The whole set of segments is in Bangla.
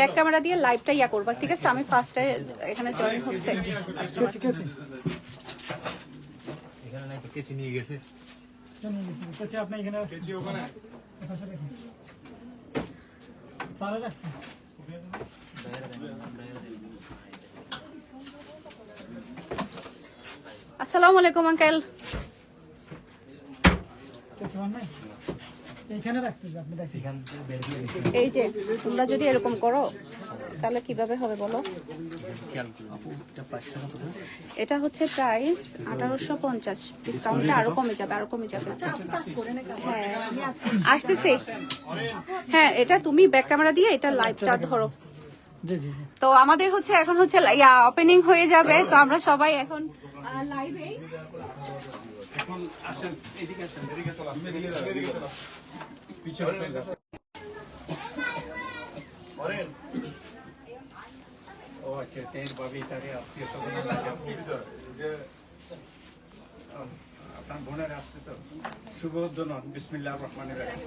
ব্যাক ক্যামেরা দিয়ে লাইভটা ইয়া করবা। ঠিক আছে? আমি ফার্স্টে এখানে জয়েন হচ্ছে। কেচি কেচি এখানে নাই তো কেচি নিয়ে গেছে। কেচি আপনি এখানে কেচি ওখানে? আসসালামু আলাইকুম আঙ্কেল কেচি মান নাই এই যে তোমরা যদি এরকম করো তাহলে কীভাবে হবে বলো? এটা পাঁচ টাকা তো এটা হচ্ছে প্রাইস আঠারোশো পঞ্চাশ। ডিসকাউন্টে আরও কমে যাবে আরও কমে যাবে। হ্যাঁ আসতেছি। হ্যাঁ এটা তুমি ব্যাক ক্যামেরা দিয়ে এটা লাইভটা ধরো। জি জি জি। তো আমাদের হচ্ছে এখন হচ্ছে ইয়া ওপেনিং হয়ে যাবে। তো আমরা সবাই এখন লাইভে ও আচ্ছা তেল পাবি তারে আত্মীয় স্বজন আপনার বোনের আসছে তো শুভ উদ্বোধন বিসমিল্লাহ রহমানের রাহিম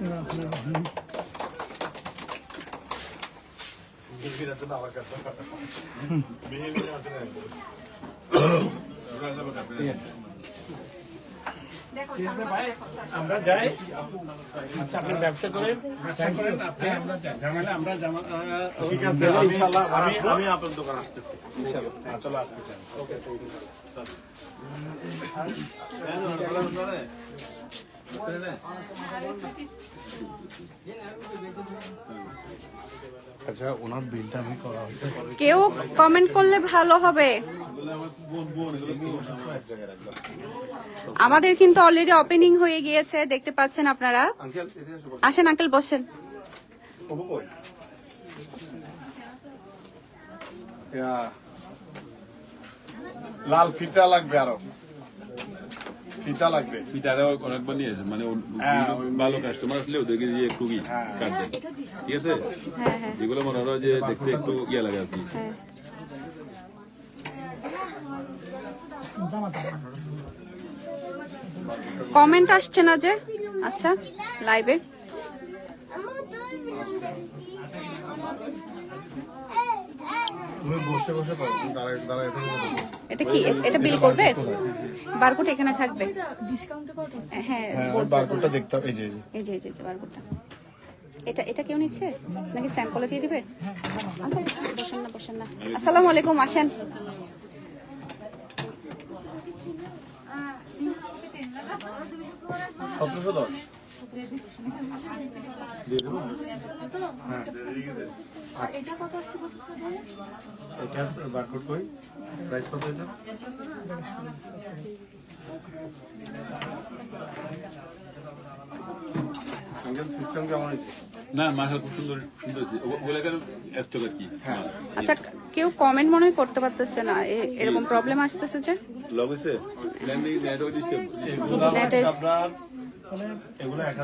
আমরা যাই। আচ্ছা আপনি ব্যবসা করেন। ব্যবসা করেন আপনি আমরা যাই। ঝামেলা আমরা জামা- আহ, ঠিক আছে আমি আমি আমি আপনার দোকান আসতেছি। হ্যাঁ চলো আসতেছি আচ্ছা ওনার বিলটা আমি করা হয়েছে। কেউ কমেন্ট করলে ভালো হবে। আমাদের কিন্তু অলরেডি ওপেনিং হয়ে গিয়েছে দেখতে পাচ্ছেন আপনারা। আসেন আঙ্কেল বসেন। লাল ফিতা লাগবে আরও। ফিতা লাগবে। পিতারা অনেকবার নিয়ে আসে মানে হ্যাঁ, ভালো কাস্টমার আসলে ওদেরকে দিয়ে একটু কি হ্যাঁ। কাট। দেয় ঠিক আছে? হ্যাঁ হ্যাঁ। এগুলো মনে হয় যে দেখতে একটু ইয়ে লাগে আর কি। কমেন্ট আসছে না যে? আচ্ছা লাইভে তুমি বসে বসে পারো তুমি দাঁড়ায় দাঁড়ায় থেকে এটা কি? এটা বিল করবে? বারকোড এখানে থাকবে। হ্যাঁ হ্যাঁ বারকোডটা দেখতে এই যে এই যে। এই যে এই যে এই যে বারকোডটা এটা এটা কেউ নিচ্ছে? নাকি স্যাম্পলে দিয়ে দিবে? বসেন না বসেন না। আসসালামু আলাইকুম আসেন। সতেরোশো দশ। দিয়ে দেবো হ্যাঁ এটা বারকোড কই প্রাইস কত এটা সিস্টেম কেমন হয়েছে না মাসা খুব সুন্দর সুন্দর ওগুলো কেন কি? হ্যাঁ। আচ্ছা কেউ কমেন্ট মনে হয় করতে পারতেছে না। এ- এরকম প্রবলেম আসতেছে যে? লগ হয়েছে ল্যান্ডিং নেটওয়ার্ক ডিস্টার্ব এগুলো টাকা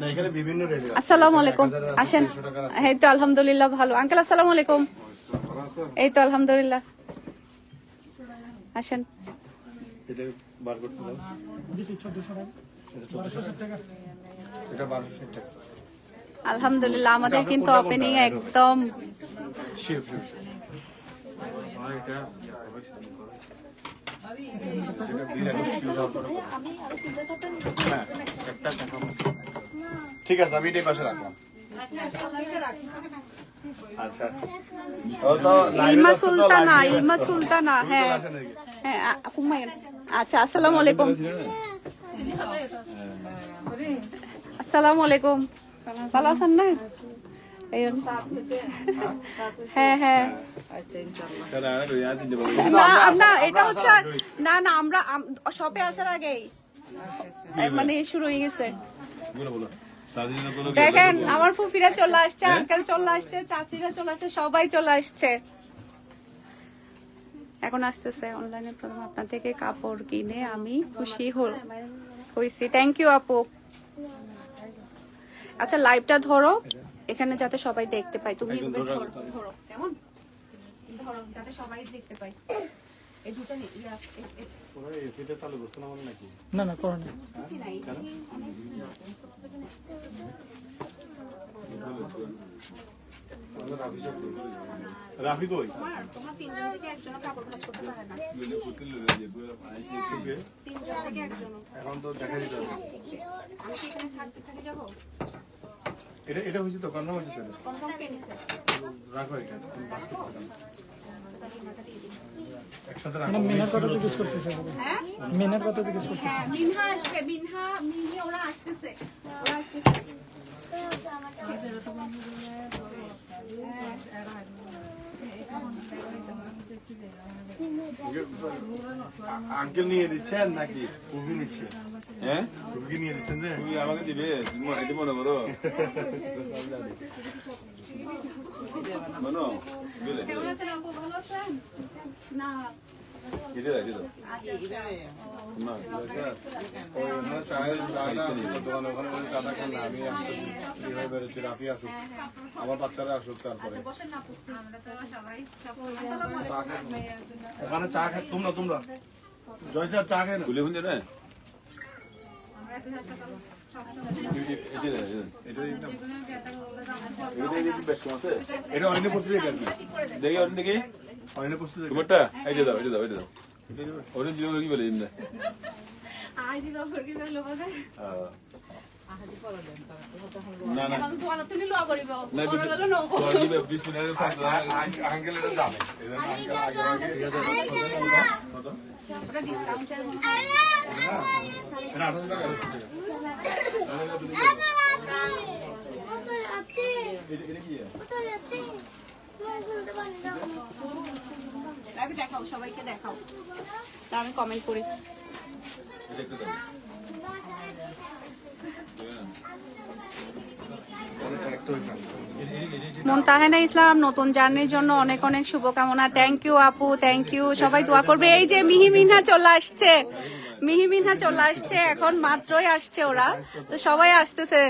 না? এখানে বিভিন্ন আসসালামু আলাইকুম। আসেন। এই তো আলহামদুলিল্লাহ ভালো। আঙ্কেল আসসালামু আলাইকুম। এই তো আলহামদুলিল্লাহ। আসেন। এটা দাও। টাকা। এটা টাকা। আলহামদুলিল্লাহ আমাদের কিন্তু ওপেনিং একদম। শিওর শিওর শিওর ঠিক আছে আমি এটাই পাশে রাখলাম। আচ্ছা। ও তো লাইভে ইলমা সুলতানা ইলমা সুলতানা হ্যাঁ। হ্যাঁ আচ্ছা আসসালামু আলাইকুম। আসসালামু আলাইকুম। ভালো আছেন না? হ্যাঁ হ্যাঁ না না এটা হচ্ছে না না আমরা শপে আসার আগেই মানে শুরু হয়ে গেছে দেখেন আমার ফুফিরা চলে আসছে আঙ্কেল চলে আসছে চাচিরা চলে আসছে সবাই চলে আসছে এখন আসতেছে অনলাইনে প্রথম আপনার থেকে কাপড় কিনে আমি খুশি হল- হয়েছি। থ্যাংক ইউ আপু। আচ্ছা লাইভটা ধরো। এখানে যাতে সবাই দেখতে পায়। তুমি ধরো ধরো কেমন? ধরো যাতে সবাই দেখতে পায়। এই দুটো নি- ইয়া- এ- এ- ওরা এসিটা তাহলে বুঝতে না নাকি? না না করো না। বুঝতেছি না, এই যে অনেক- রাফি কই? তোমার তিনজন থেকে একজনও কাপড় ভাঁজ করতে পারে না। তিনজন থেকে একজনও। এখন তো দেখা যেতে আমি কি এখানে থাকতে থাকি যাব? এটা এটা হয়েছে তো কনফার্ম হয়েছে তো রাখো এটা রাখো। মিনার কথা জিজ্ঞেস করতেছে হ্যাঁ? মিনার কথা জিজ্ঞেস করতেছে। হ্যাঁ মিনহা আসবে মিনহা মিনি ওরা আসতেছে। ওরা আসতেছে। আঙ্কেল নিয়ে দিচ্ছেন নাকি? কুবি নিচ্ছে। হ্যাঁ কুবি নিয়ে দিচ্ছেন যে? তুমি আমাকে দিবে তুমি মনে- এটা মনে করো। মনো কেমন আছেন আপু? ভালো আছেন? না। রাফি আসুক আমার বাচ্চারা আসুক তারপরে বসেন না আপু আমরা তো সবাই আসসালামু আলাইকুম চা খান ওখানে চা খা তোমরা তোমরা জয় স্যার চা খায় ফোন দে না এটা অনেক কি দেখি ওটা দেখি অনেক প্রস্তুতি তোমারটা এইটা দাও এটা দাও এটা দাও এটা দিবে? কি বলে দিন আই দিবা ফরকি বেলো বাদে। না না এখন তো তুমি লোয়া করিব বড় হলো নও তোমার দিবে সাথে আঙ্কেল আঙ্কেল এটা জানে এই জন্য আঙ্কেল আগে আগে ওটা এটা আঠারো এটা কি আমি দেখাও সবাইকে দেখাও। তা আমি কমেন্ট করি। ইসলাম নতুন জার্নির জন্য অনেক অনেক শুভকামনা। থ্যাংক ইউ আপু থ্যাংক ইউ সবাই দোয়া করবে। এই যে মিহি মিনহা চলে আসছে। মিহি মিনহা চলে আসছে এখন মাত্রই আসছে ওরা। তো সবাই আসতেছে।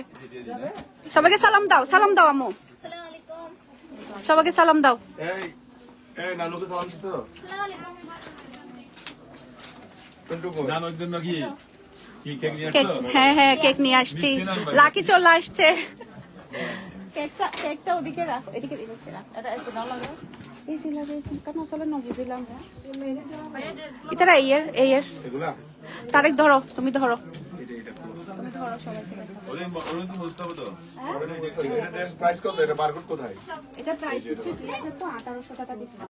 সবাইকে সালাম দাও সালাম দাও আম্মু। সবাইকে সালাম দাও। হ্যাঁ হ্যাঁ কেক নিয়ে আসছি। লাকি চলে আসছে। কেকটা কেকটা ওদিকে রাখ এদিকে এগুলা? তারেক ধরো তুমি ধরো। এটা এটা। তুমি ধরো সবাইকে। তো এটা প্রাইস কত? বারকোড কোথায়? প্রাইস হচ্ছে দুই হাজার তো আঠারোশো টাকা ডিসকাউন্ট